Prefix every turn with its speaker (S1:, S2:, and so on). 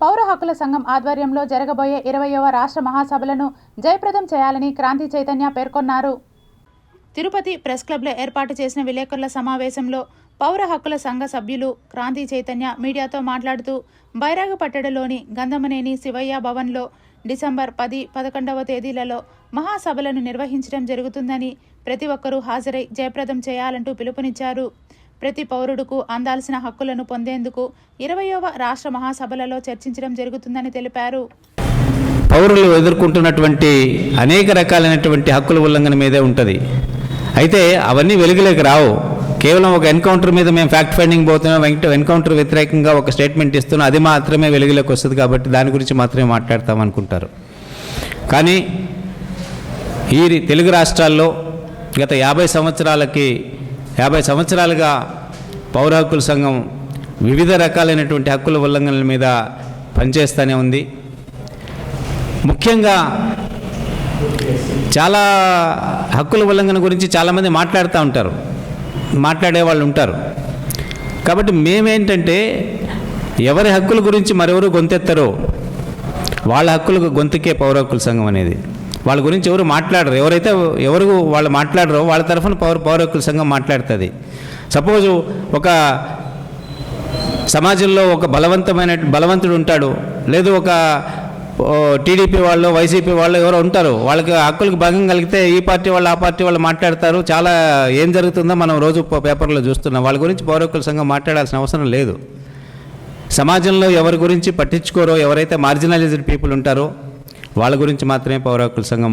S1: పౌర హక్కుల సంఘం ఆధ్వర్యంలో జరగబోయే ఇరవయవ రాష్ట్ర మహాసభలను జయప్రదం చేయాలని క్రాంతి చైతన్య పేర్కొన్నారు. తిరుపతి ప్రెస్ క్లబ్లో ఏర్పాటు చేసిన విలేకరుల సమావేశంలో పౌర హక్కుల సంఘ సభ్యులు క్రాంతి చైతన్య మీడియాతో మాట్లాడుతూ బైరాగపట్టడలోని గంధమనేని శివయ్య భవన్లో డిసెంబర్ పది పదకొండవ తేదీలలో మహాసభలను నిర్వహించడం జరుగుతుందని ప్రతి ఒక్కరూ హాజరై జయప్రదం చేయాలంటూ పిలుపునిచ్చారు. ప్రతి పౌరుడుకు అందాల్సిన హక్కులను పొందేందుకు ఇరవయవ రాష్ట్ర మహాసభలలో చర్చించడం జరుగుతుందని తెలిపారు.
S2: పౌరులు ఎదుర్కొంటున్నటువంటి అనేక రకాలైనటువంటి హక్కుల ఉల్లంఘన మీదే ఉంటుంది. అయితే అవన్నీ వెలుగులోకి రావు. కేవలం ఒక ఎన్కౌంటర్ మీద మేము ఫ్యాక్ట్ ఫైండింగ్ పోతున్నాం వెంట ఎన్కౌంటర్ వ్యతిరేకంగా ఒక స్టేట్మెంట్ ఇస్తున్నాం అది మాత్రమే వెలుగులోకి వస్తుంది కాబట్టి దాని గురించి మాత్రమే మాట్లాడతాం అనుకుంటారు. కానీ ఈ తెలుగు రాష్ట్రాల్లో గత యాభై సంవత్సరాలకి యాభై సంవత్సరాలుగా పౌర హక్కుల సంఘం వివిధ రకాలైనటువంటి హక్కుల ఉల్లంఘనల మీద పనిచేస్తూనే ఉంది. ముఖ్యంగా చాలా హక్కుల ఉల్లంఘన గురించి చాలామంది మాట్లాడుతూ ఉంటారు. మాట్లాడే వాళ్ళు ఉంటారు. కాబట్టి మేమేంటంటే ఎవరి హక్కుల గురించి మరెవరు గొంతెత్తరో వాళ్ళ హక్కులకు గొంతుకే పౌర హక్కుల సంఘం అనేది. వాళ్ళ గురించి ఎవరు మాట్లాడరు. ఎవరైతే ఎవరు వాళ్ళు మాట్లాడరో వాళ్ళ తరఫున పౌర పౌరకుల సంఘం మాట్లాడుతుంది. సపోజ్ ఒక సమాజంలో ఒక బలవంతమైన బలవంతుడు ఉంటాడు. లేదు ఒక టీడీపీ వాళ్ళు వైసీపీ వాళ్ళు ఎవరో ఉంటారు. వాళ్ళకి హక్కులకు భంగం కలిగితే ఈ పార్టీ వాళ్ళు ఆ పార్టీ వాళ్ళు మాట్లాడతారు. చాలా ఏం జరుగుతుందో మనం రోజు పేపర్లో చూస్తున్నాం. వాళ్ళ గురించి పౌరకుల సంఘం మాట్లాడాల్సిన అవసరం లేదు. సమాజంలో ఎవరి గురించి పట్టించుకోరో ఎవరైతే మార్జినలైజ్డ్ పీపుల్ ఉంటారో వాళ్ళ గురించి మాత్రమే పౌర హక్కుల సంఘం